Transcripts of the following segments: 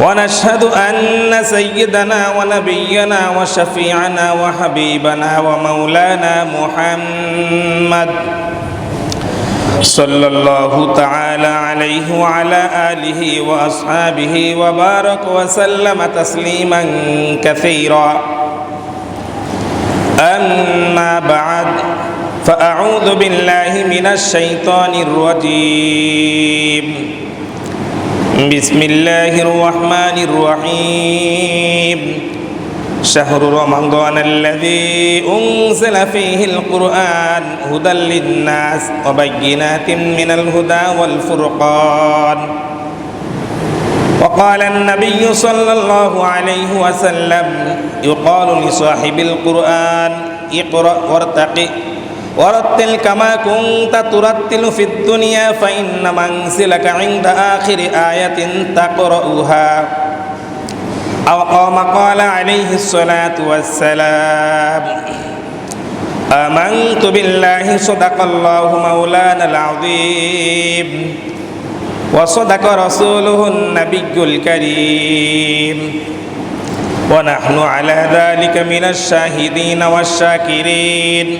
ونشهد أن سيدنا ونبينا وشفيعنا وحبيبنا ومولانا محمد صلى الله تعالى عليه وعلى آله وأصحابه وبارك وسلم تسليما كثيرا. أما بعد فأعوذ بالله من الشيطان الرجيم. بسم الله الرحمن الرحيم. شهر رمضان الذي أنزل فيه القرآن هدى للناس وبينات من الهدى والفرقان. وقال النبي صلى الله عليه وسلم يقال لصاحب القرآن اقرأ وارتقي ورتل كما كنت ترتل في الدنيا فإن منزلك عند آخر آية تقرأها أو قام قال عليه الصلاة والسلام آمنت بالله صدق الله مولانا العظيم وصدق رسوله النبي الكريم ونحن على ذلك من الشاهدين والشاكرين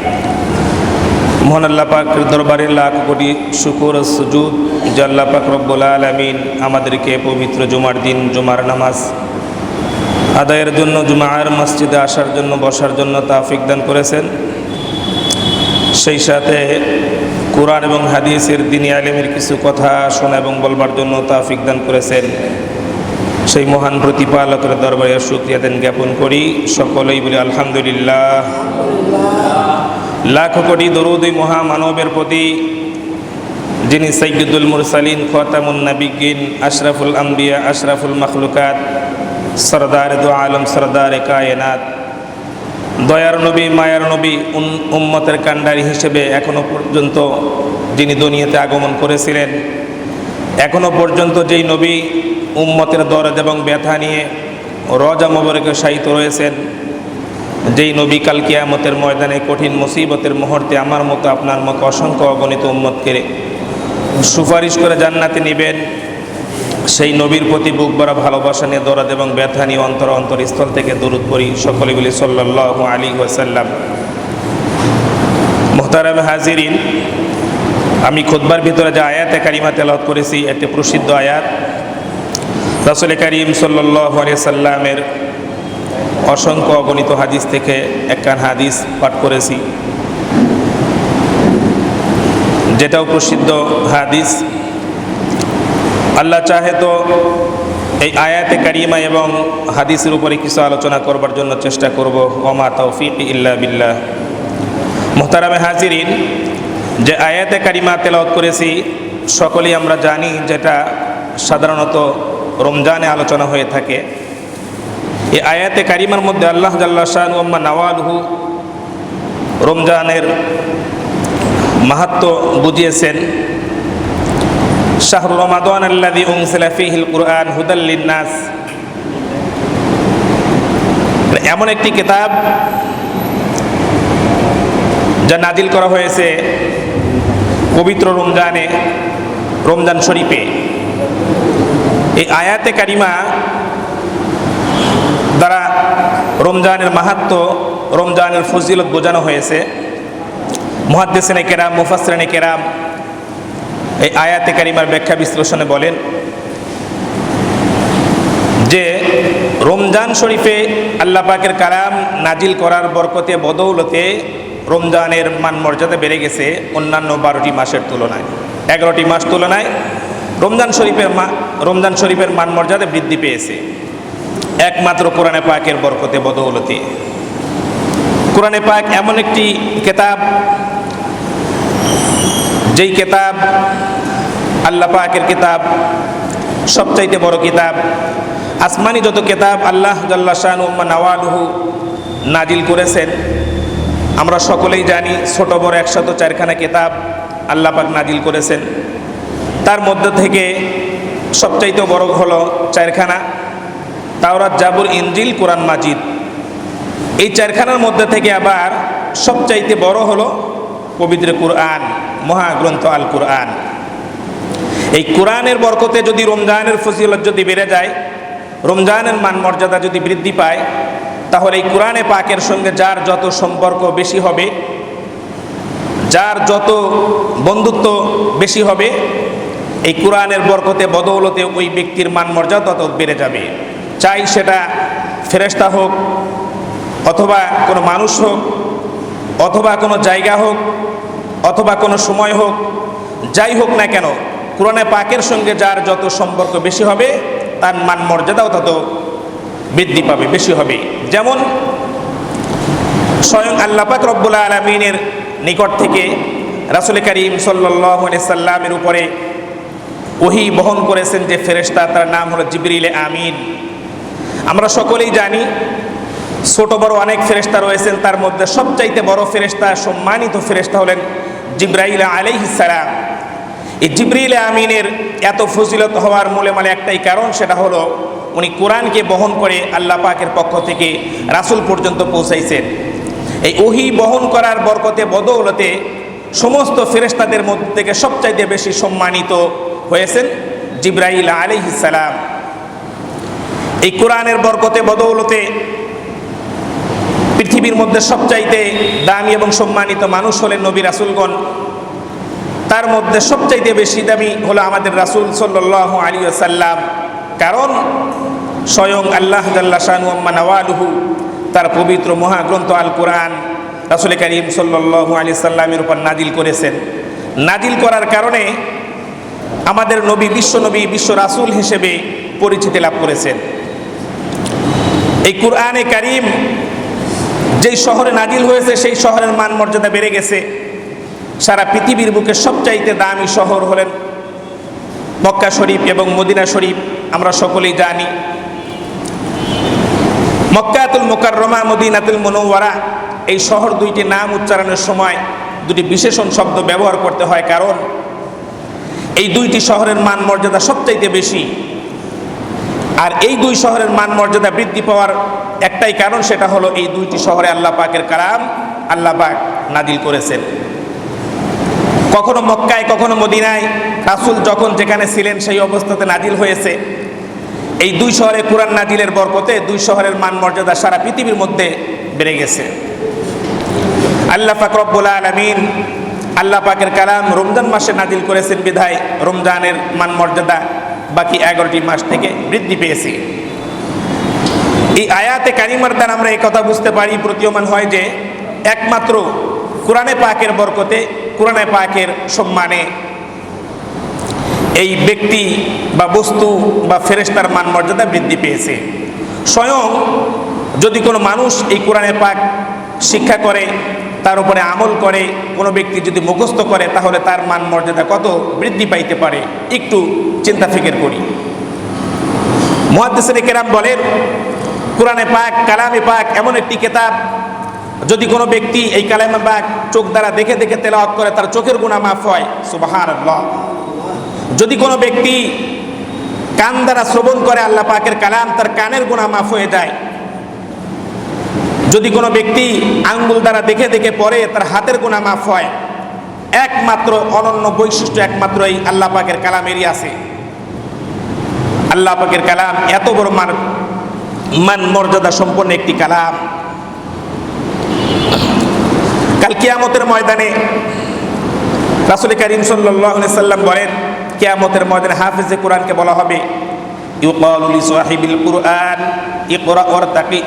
মহান আল্লাহ পাকের দরবারে লাখ কোটি শুকুর সুজুদ। যে পাক রব্বুল আলমিন আমাদেরকে পবিত্র জুমার দিন, জুমার নামাজ আদায়ের জন্য, জুমার মসজিদে আসার জন্য, বসার জন্য তাফিক দান করেছেন। সেই সাথে কোরআন এবং হাদিসের দিনী আলেমের কিছু কথা শোনা এবং বলবার জন্য তাফিক দান করেছেন। সেই মহান প্রতিপালকের দরবারে শুক্রিয়া দেন জ্ঞাপন করি। সকলেই বলি আলহামদুলিল্লাহ। লাখ কোটি দরুদ মহামানবের প্রতি, যিনি সৈয়দুল মুরসালিন, খতামুন নবিগিন আশরাফুল আম্বিয়া, আশরাফুল মখলুকাত, সরদার দু আলম, সরদার কায়নাত, দয়ার নবী, মায়ার নবী উম্মতের কাণ্ডারি হিসেবে এখনও পর্যন্ত যিনি দুনিয়াতে আগমন করেছিলেন, এখনও পর্যন্ত যেই নবী উম্মতের দরদ এবং ব্যথা নিয়ে রজা মোবরকে সাহিত্য রয়েছেন যেই নবী কাল কিয়ামতের ময়দানে কঠিন মুসিবতের মুহূর্তে আমার মতো আপনার মতো অসংখ্য অগণিত উম্মতকে সুপারিশ করে জান্নাতে নেবেন। সেই নবীর প্রতি বুক বড় ভালোবাসা নিয়ে দরদ এবং ব্যথা নিয়ে অন্তর অন্তরস্থল থেকে দূরত পড়ি সকলে বলি সাল্লাহ আলী ওয়াসাল্লাম। মোহতারাম হাজিরিন, আমি খুদ্বার ভিতরে যে আয়াতে কারিমা তেলত করেছি একটি প্রসিদ্ধ আয়াত। রাসুল করিম সাল্লাহ আলিয়া সাল্লামের অসংখ্য অগণিত হাদিস থেকে একখান হাদিস পাঠ করেছি। যেটাও প্রসিদ্ধ হাদিস। আল্লাহ চাহে তো এই আয়াতে কারিমা এবং হাদিসের উপরে কিছু আলোচনা করবার জন্য চেষ্টা করব। ওমা তৌফিক ইল্লা বিল্লাহ। মোহতারামে হাজিরিন, যে আয়াতে কারিমা তেলাওত করেছি, সকলেই আমরা জানি যেটা সাধারণত রমজানে আলোচনা হয়ে থাকে। এই আয়াতে কারিমার মধ্যে আল্লাহ জাল্লা শাহ ওম্মা নওয়ালহু রমজানের মাহাত্ম বুঝিয়েছেন। শাহরু রমাদান আল্লাদি ফিহিল কুরআন হুদাল্লিন নাস এমন একটি কিতাব যা নাজিল করা হয়েছে পবিত্র রমজানে, রমজান শরীফে। এই আয়াতে কারিমা দ্বারা রমজানের মাহাত্ম, রমজানের ফজিলত বোঝানো হয়েছে। মহাদ্দেসেনে কেরাম মুফাসরেনে কেরাম এই আয়াতে কারিমার ব্যাখ্যা বিশ্লেষণে বলেন যে, রমজান শরীফে আল্লাহ পাকের কালাম নাজিল করার বরকতে, বদৌলতে রমজানের মান মর্যাদা বেড়ে গেছে অন্যান্য বারোটি মাসের তুলনায়। এগারোটি মাস তুলনায় রমজান শরীফের মা, রমজান শরীফের মান মর্যাদা বৃদ্ধি পেয়েছে। একমাত্র কোরআনে পাকের বরকতে, বদৌলতে। কোরআনে পাক এমন একটি কেতাব, যেই কেতাব আল্লাহ পাকের কিতাব, সবচাইতে বড় কিতাব, আসমানি যত কেতাব আল্লাহ জাল্লা শাহনুম্মা নওয়ালুহু নাজিল করেছেন, আমরা সকলেই জানি ছোট বড় একশত চারখানা কেতাব আল্লাহ পাক নাজিল করেছেন। তার মধ্যে থেকে সবচাইতে বড় হলো চারখানা। তাওরাত, জাবুর ইঞ্জিল কোরআন, মাজিদ। এই চারখানার মধ্যে থেকে আবার সবচাইতে বড় হলো পবিত্র কুরআন, মহাগ্রন্থ আল কুরআন। এই কোরআনের বরকতে যদি রমজানের ফজিলত যদি বেড়ে যায়, রমজানের মান মর্যাদা যদি বৃদ্ধি পায়, তাহলে এই কোরআনে পাকের সঙ্গে যার যত সম্পর্ক বেশি হবে, যার যত বন্ধুত্ব বেশি হবে, এই কোরআনের বরকতে, বদৌলতে ওই ব্যক্তির মান মর্যাদা তত বেড়ে যাবে। চাই সেটা ফেরেস্তা হোক, অথবা কোনো মানুষ হোক, অথবা কোনো জায়গা হোক, অথবা কোনো সময় হোক, যাই হোক না কেন, কোরআনে পাকের সঙ্গে যার যত সম্পর্ক বেশি হবে, তার মান মর্যাদাও তত বৃদ্ধি পাবে, বেশি হবে। যেমন, স্বয়ং আল্লাহ পাক রব্বুল আলমিনের নিকট থেকে রাসুল করিম সাল্লি সাল্লামের উপরে ওহি বহন করেছেন যে ফেরেশতা, তার নাম হলো জিবরিল আমিন। আমরা সকলেই জানি, ছোট বড় অনেক ফেরেশতা রয়েছেন, তার মধ্যে সবচাইতে বড় ফেরেশতা, সম্মানিত ফেরেশতা হলেন জিব্রাইল আলাইহিসালাম এই জিবরিল আমিনের এত ফজিলত হওয়ার মূলে মানে একটাই কারণ, সেটা হলো উনি কোরআনকে বহন করে আল্লাহ পাকের পক্ষ থেকে রাসুল পর্যন্ত পৌঁছাইছেন। এই ওহি বহন করার বরকতে, বদৌলতে সমস্ত ফেরেশতাদের মধ্যে থেকে সবচাইতে বেশি সম্মানিত হয়েছেন জিব্রাইল আলিহিসালাম এই কোরআনের বরকতে, বদৌলতে পৃথিবীর মধ্যে সবচাইতে দামি এবং সম্মানিত মানুষ হলেন নবী রাসুলগণ। তার মধ্যে সবচাইতে বেশি দামি হলো আমাদের রাসুল সাল্লাহ আলী সাল্লাম কারণ স্বয়ং আল্লাহ শাহুম্মা নওয়ালুহু, তার পবিত্র মহাগ্রন্থ আল কোরআন রাসুল করিম সাল্লু আলি সাল্লামের উপর নাজিল করেছেন। নাজিল করার কারণে আমাদের নবী, বিশ্ব নবী, বিশ্ব রাসুল হিসেবে পরিচিতি লাভ করেছেন। এই কোরআনে কারিম যেই শহরে নাজিল হয়েছে, সেই শহরের মান মর্যাদা বেড়ে গেছে। সারা পৃথিবীর বুকে সবচাইতে দামি শহর হলেন মক্কা শরীফ এবং মদিনা শরীফ, আমরা সকলেই জানি। মক্কাতুল মোকাররমা, মদিনাতুল মনোয়ারা এই শহর দুইটি নাম উচ্চারণের সময় দুটি বিশেষণ শব্দ ব্যবহার করতে হয়। কারণ এই দুইটি শহরের মান মর্যাদা সবচাইতে বেশি। আর এই দুই শহরের মান মর্যাদা বৃদ্ধি পাওয়ার একটাই কারণ সেটা হলো এই দুইটি শহরে আল্লাহ পাকের কালাম আল্লাহ পাক নাদিল করেছেন। কখনো মক্কায়, কখনো মদিনায় রাসুল যখন যেখানে ছিলেন সেই অবস্থাতে নাজিল হয়েছে। এই দুই শহরে কোরআন নাজিলের বরকতে দুই শহরের মান মর্যাদা সারা পৃথিবীর মধ্যে বেড়ে গেছে। আল্লাহ পাক রব্বুল আলমিন আল্লাহ পাকের কালাম রমজান মাসে নাজিল করেছেন বিধায় রমজানের মান মর্যাদা বাকি এগারোটি মাস থেকে বৃদ্ধি পেয়েছে। এই আয়াতে কারিমার দ্বারা আমরা এই কথা বুঝতে পারি, প্রতীয়মান হয় যে একমাত্র কোরআনে পাকের বরকতে, কোরআনে পাকের সম্মানে এই ব্যক্তি বা বস্তু বা ফেরেস্তার মান মর্যাদা বৃদ্ধি পেয়েছে। স্বয়ং যদি কোনো মানুষ এই কোরআনে পাক শিক্ষা করে তার উপরে আমল করে, কোনো ব্যক্তি যদি মুখস্থ করে, তাহলে তার মান মর্যাদা কত বৃদ্ধি পাইতে পারে? একটু চিন্তা ফিকের করি। মহাদ্দেশের কেরাম বলেন, কোরআনে পাক, কালামে পাক এমন একটি কেতাব, যদি কোনো ব্যক্তি এই কালামে পাক চোখ দ্বারা দেখে দেখে তেলাওয়াত করে, তার চোখের গুণা মাফ হয়। সুবাহান যদি কোনো ব্যক্তি কান দ্বারা শ্রবণ করে, আল্লাহ পাকের কালাম তার কানের গুণা মাফ হয়ে যায়। যদি কোনো ব্যক্তি আঙ্গুল দ্বারা দেখে দেখে পড়ে, তার হাতের গোনা মাফ হয়। একমাত্র অনন্য বৈশিষ্ট্য একমাত্র এই আল্লাহ পাকের কালামেরই আছে। আল্লাহ পাকের কালাম এত বড় মান মান মর্যাদা সম্পন্ন একটি কালাম। কাল কিয়ামতের ময়দানে রাসুল করিম সাল্লাহ সাল্লাম বলেন, কিয়ামতের ময়দানে হাফিজে কোরআনকে বলা হবে, ইউকালু লিসাহিবিল কুরআন, ইকরা ওয়ারতাকি।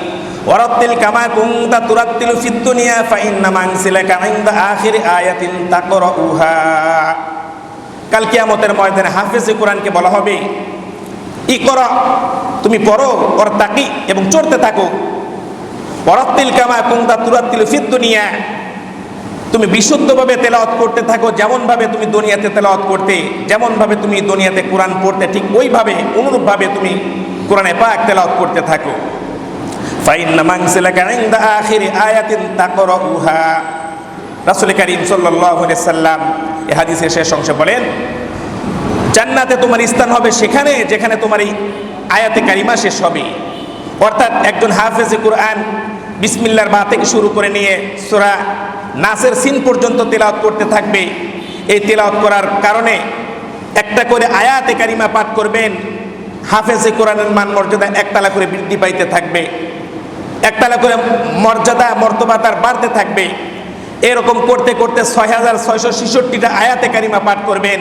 ওয়ারাত্তিল কামা কুনতা তুরাত্তিলু ফিদ দুনিয়া ফাইন্না মানসিলাকা ইনদা আখির আয়াতিন তাকরাউহা। কাল কিয়ামতের ময়দানে হাফিজে কোরআনকে বলা হবে, ইকরা, তুমি পড়ো ওয়ারতাকি এবং চড়তে থাকো। ওয়ারাত্তিল কামা কুনতা তুরাত্তিলু ফিদ দুনিয়া, তুমি বিশুদ্ধভাবে তেলাওয়াত করতে থাকো, যেমনভাবে তুমি দুনিয়াতে তেলাওয়াত করতে, যেমনভাবে তুমি দুনিয়াতে কোরআন পড়তে, ঠিক ওইভাবে, অনুরূপভাবে তুমি কোরআনে পাক তেলাওয়াত করতে থাকো। ফাইন্না মানসিলাকা ইনদা আখিরি আয়াতিন তাকরাউহা। রাসূল করিম সাল্লাল্লাহু আলাইহি সাল্লাম এই শেষ অংশে বলেন, জান্নাতে তোমার স্থান হবে সেখানে যেখানে তোমার এই আয়াতে কারিমা শেষ হবে। অর্থাৎ একজন হাফেজে কোরআন বিসমিল্লার বা থেকে শুরু করে নিয়ে সূরা নাসের সিন পর্যন্ত তেলাওয়াত করতে থাকবে। এই তেলাওয়াত করার কারণে একটা করে আয়াতে কারিমা পাঠ করবেন, হাফেজে কোরআনের মান মর্যাদা একতলা করে বৃদ্ধি পাইতে থাকবে। একতলা করে মর্যাদা, মর্তবা তার বাড়তে থাকবে। এরকম করতে করতে ছয় হাজার ছয়শো ছেষট্টিটা আয়াতে কারিমা পাঠ করবেন।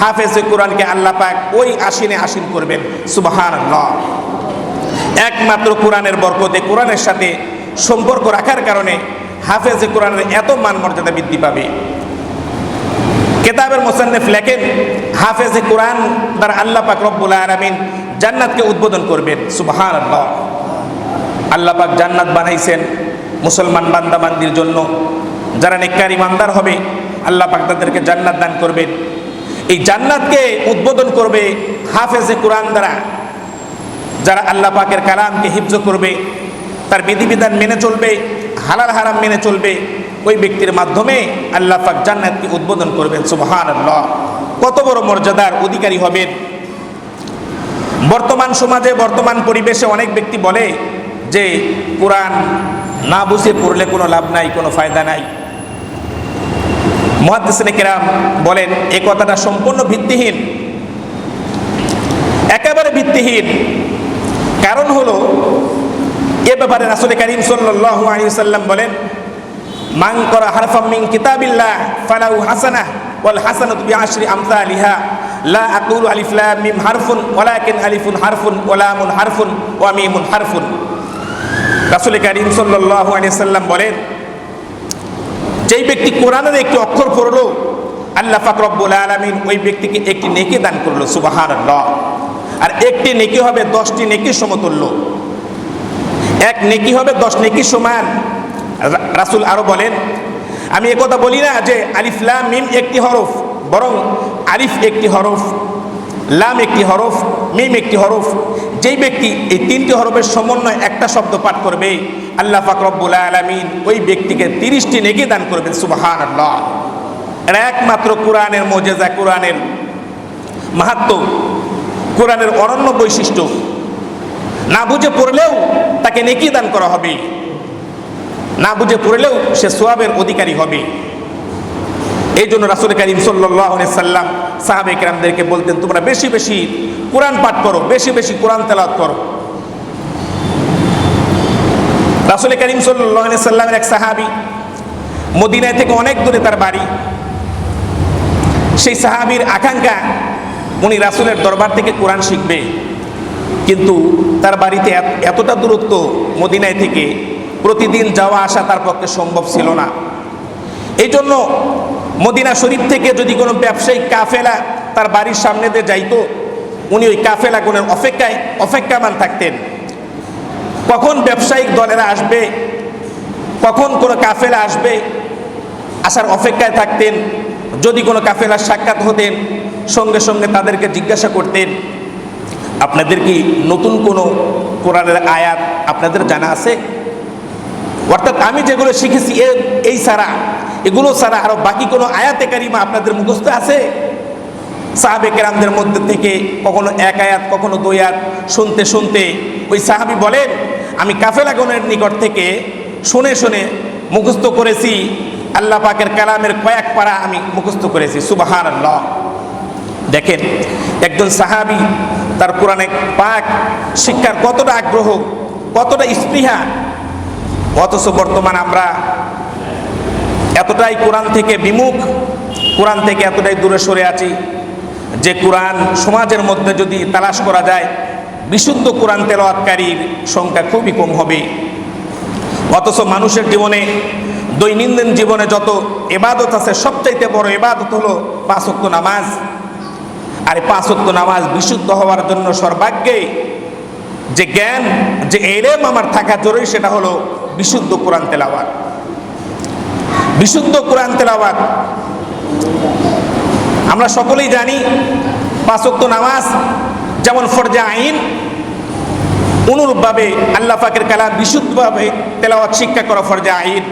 হাফেজে কোরআনকে আল্লাহ পাক ওই আসিনে আসিন করবেন। সুবাহান একমাত্র কোরআনের বরকতে, কোরআনের সাথে সম্পর্ক রাখার কারণে হাফেজে কোরআনের এত মান মর্যাদা বৃদ্ধি পাবে। কেতাবের মোসান্নেফ লেখেন, হাফেজে কোরআন দ্বারা আল্লাহ পাক রব্বুল আলামিন জান্নাতকে উদ্বোধন করবেন। সুবহান আল্লাহ আল্লাহ পাক জান্নাত বানাইছেন মুসলমান বান্দা বান্দির জন্য। যারা নেককার ইমানদার হবে, আল্লাহ পাক তাদেরকে জান্নাত দান করবেন। এই জান্নাতকে উদ্বোধন করবে হাফেজে কোরআন দ্বারা। যারা আল্লাহ পাকের কালামকে হিফজ করবে, তার বিধিবিধান মেনে চলবে, হালাল হারাম মেনে চলবে, ওই ব্যক্তির মাধ্যমে আল্লাহ পাক জান্নাতকে উদ্বোধন করবেন সুবহান আল্লাহ কত বড় মর্যাদার অধিকারী হবেন। বর্তমান সমাজে, বর্তমান পরিবেশে অনেক ব্যক্তি বলে যে কোরআন না বুঝে পড়লে কোনো লাভ নাই, কোনো ফায়দা নাই। মহাদিসনে কেরাম বলেন, এ কথাটা সম্পূর্ণ ভিত্তিহীন। একেবারে ভিত্তিহীন। কারণ হলো, এ ব্যাপারে রাসুল করিম সাল্লাল্লাহু আলাইহি সাল্লাম বলেন, মান করা হারফাম কিতাবিল্লাহ ফালাহু হাসানাহ ওয়াল হাসানাতু বিআশরি আমসালিহা, লা আকুলু আলিফ লাম মিম হারফুন, ওয়ালাকিন আলিফুন হারফুন, ওয়া লামুন হারফুন, ওয়া মিমুন হারফুন। রাসুল করিম সাল্লাম বলেন, যেই ব্যক্তি কোরআনের একটি অক্ষর পড়ল, আল্লাহ পাক রব্বুল আলামিন ওই ব্যক্তিকে একটি নেকি দান করল, সুবহানাল্লাহ। আর একটি নেকি হবে দশটি নেকি সমতুল্য। এক নেকি হবে দশ নেকি সমান। রাসূল আরও বলেন, আমি একথা বলি না যে আলিফ লাম মিম একটি হরফ, বরং আলিফ একটি হরফ। লাম একটি হরফ, মিম একটি হরফ, যেই ব্যক্তি এই তিনটি হরফের সমন্বয় একটা শব্দ পাঠ করবে, আল্লাহ পাক রব্বুল আলামিন ওই ব্যক্তিকে তিরিশটি নেকি দান করবেন, সুবহানাল্লাহ। এটা একমাত্র কোরআনের মজেজা, কোরআনের মাহাত্ম, কোরআনের অনন্য বৈশিষ্ট্য। না বুঝে পড়লেও তাকে নেকি দান করা হবে। না বুঝে পড়লেও সে সোয়াবের অধিকারী হবে। এই জন্য রাসুল করিম সাল্লাম সাহাবে কেরামদেরকে বলতেন, তোমরা বেশি বেশি কোরআন পাঠ করো, বেশি বেশি কোরআন তেলাওয়াত করো। রাসুল করিম সাল্লামের এক সাহাবি মদিনায় থেকে অনেক দূরে তার বাড়ি। সেই সাহাবির আকাঙ্ক্ষা, উনি রাসুলের দরবার থেকে কোরআন শিখবে। কিন্তু তার বাড়িতে এতটা দূরত্ব মদিনায় থেকে প্রতিদিন যাওয়া আসা তার পক্ষে সম্ভব ছিল না। এই জন্য মদিনা শরীফ থেকে যদি কোনো ব্যবসায়িক কাফেলা তার বাড়ির সামনে দিয়ে যাইতো, উনি ওই কাফেলা গুণের অপেক্ষায় অপেক্ষামান থাকতেন। কখন ব্যবসায়িক দলেরা আসবে, কখন কোনো কাফেলা আসবে, আসার অপেক্ষায় থাকতেন। যদি কোনো কাফেলার সাক্ষাৎ হতেন, সঙ্গে সঙ্গে তাদেরকে জিজ্ঞাসা করতেন, আপনাদের কি নতুন কোনো কোরআনের আয়াত আপনাদের জানা আছে? অর্থাৎ আমি যেগুলো শিখেছি এই ছাড়া এগুলো ছাড়া আরও বাকি কোনো আয়াতে কারিমা আপনাদের মুখস্থ আছে? সাহাবে কেরামদের মধ্যে থেকে কখনো এক আয়াত, কখনো দুই আয়াত শুনতে শুনতে ওই সাহাবি বলেন, আমি কাফেলাগণের নিকট থেকে শুনে শুনে মুখস্থ করেছি, আল্লাহ পাকের কালামের কয়েক পারা আমি মুখস্থ করেছি। সুবাহান আল্লাহ দেখেন, একজন সাহাবি তার কোরআনে পাক শিক্ষার কতটা আগ্রহ, কতটা স্পৃহা। অথচ বর্তমান আমরা এতটাই কোরআন থেকে বিমুখ, কোরআন থেকে এতটাই দূরে সরে আছি যে কোরআন সমাজের মধ্যে যদি তালাশ করা যায়, বিশুদ্ধ কোরআন তেলাওয়াতকারীর সংখ্যা খুবই কম হবে। অথচ মানুষের জীবনে, দৈনন্দিন জীবনে যত এবাদত আছে, সবচাইতে বড় এবাদত হলো পাঁচক্ত নামাজ। আর পাঁচক্ত নামাজ বিশুদ্ধ হওয়ার জন্য সর্বাগ্যে যে জ্ঞান, যে এলেম আমার থাকা জরুরি, সেটা হলো বিশুদ্ধ কোরআন তেলাওয়াত। বিশুদ্ধ কোরআন তেলাওয়াত। আমরা সকলেই জানি পাঁচক্ত নামাজ যেমন ফরজা আইন, অনুরূপভাবে আল্লাহ পাকের কালাম বিশুদ্ধভাবে তেলাওয়াত, শিক্ষা করা ফরজা আইন।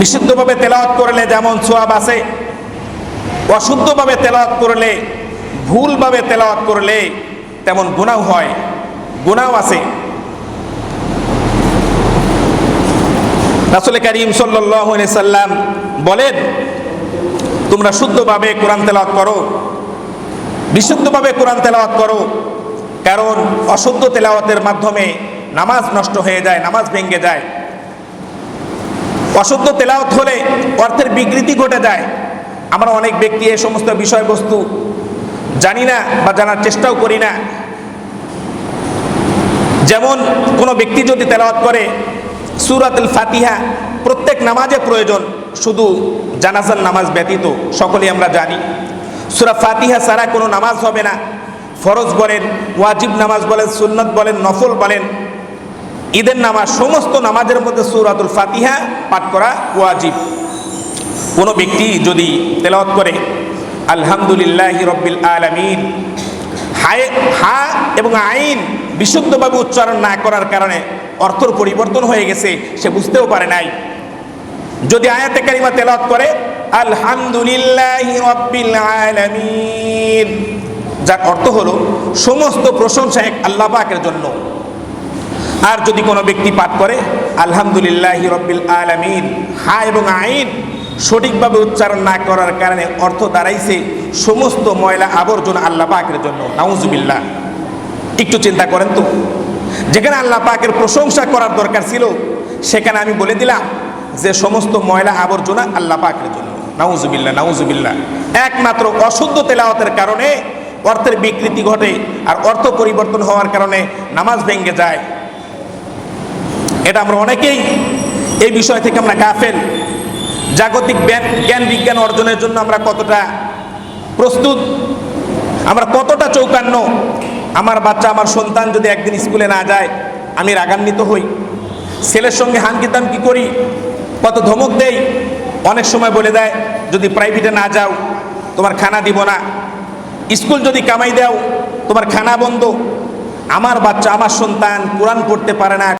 বিশুদ্ধভাবে তেলাওয়াত করলে যেমন সোয়াব আছে, অশুদ্ধভাবে তেলাওয়াত করলে, ভুলভাবে তেলাওয়াত করলে তেমন গুণাও হয় গুণাও আছে। রাসুল করিম সাল্লাম বলেন, তোমরা শুদ্ধভাবে কোরআন তেলাওয়াত করো, বিশুদ্ধভাবে কোরআন তেলাওয়াত করো, কারণ অশুদ্ধ তেলাওয়াতের মাধ্যমে নামাজ নষ্ট হয়ে যায়, নামাজ ভেঙে যায়। অশুদ্ধ তেলাওয়াত হলে অর্থের বিকৃতি ঘটে যায়। আমরা অনেক ব্যক্তি এই সমস্ত বিষয়বস্তু জানি না বা জানার চেষ্টাও করি না। যেমন কোনো ব্যক্তি যদি তেলাওয়াত করে সুরাতুল ফাতিহা, প্রত্যেক নামাজে প্রয়োজন, শুধু জানাজার নামাজ ব্যতীত, সকলেই আমরা জানি। সুরা ফাতিহা ছাড়া কোনো নামাজ হবে না। ফরজ বলেন, ওয়াজিব নামাজ বলেন, সুন্নত বলেন, নফল বলেন, ঈদের নামাজ, সমস্ত নামাজের মধ্যে সুরাতুল ফাতিহা পাঠ করা ওয়াজিব। কোনো ব্যক্তি যদি তেলাওয়াত করে, আলহামদুলিল্লাহ রব্বিল আলামিন, হায়, হা এবং আইন বিশুদ্ধভাবে উচ্চারণ না করার কারণে অর্থর পরিবর্তন হয়ে গেছে, সে বুঝতেও পারে নাই। যদি আয়াতে কারিমা তেলাওয়াত করে, আলহামদুলিল্লাহ রব্বিল আলামিন যার অর্থ হলো, সমস্ত প্রশংসা এক আল্লাহ পাকের জন্য। আর যদি কোনো ব্যক্তি পাঠ করে, আলহামদুলিল্লাহ রব্বিল আলামিন হা এবং আইন সঠিকভাবে উচ্চারণ না করার কারণে অর্থ দাঁড়াইছে, সমস্ত ময়লা আবর্জনা আল্লাহ পাকের জন্য। নাউজুবিল্লাহ। একটু চিন্তা করেন তো। যেখানে আল্লাহ পাকের প্রশংসা করার দরকার ছিল, সেখানে আমি বলে দিলাম যে সমস্ত ময়লা আবর্জনা আল্লাহ পাকের জন্য। নাউজুবিল্লাহ নাউজুবিল্লাহ। একমাত্র অশুদ্ধ তেলাওয়াতের কারণে অর্থের বিকৃতি ঘটে আর অর্থ পরিবর্তন হওয়ার কারণে নামাজ ভেঙে যায়। এটা আমরা অনেকেই এই বিষয় থেকে আমরা গাফেল। জাগতিক জ্ঞান বিজ্ঞান অর্জনের জন্য আমরা কতটা প্রস্তুত, আমরা কতটা চৌকান্ন আমার বাচ্চা, আমার সন্তান যদি একদিন স্কুলে না যায়, আমি রাগান্বিত হই। ছেলের সঙ্গে হানকিতাম কি করি? কত ধমক দেই। অনেক সময় বলে দেয়, যদি প্রাইভেটে না যাও, তোমার খানা দিব না। স্কুল যদি কামাই দাও, তোমার খানা বন্ধ। আমার বাচ্চা, আমার সন্তান, কোরআন পড়তে পারে না।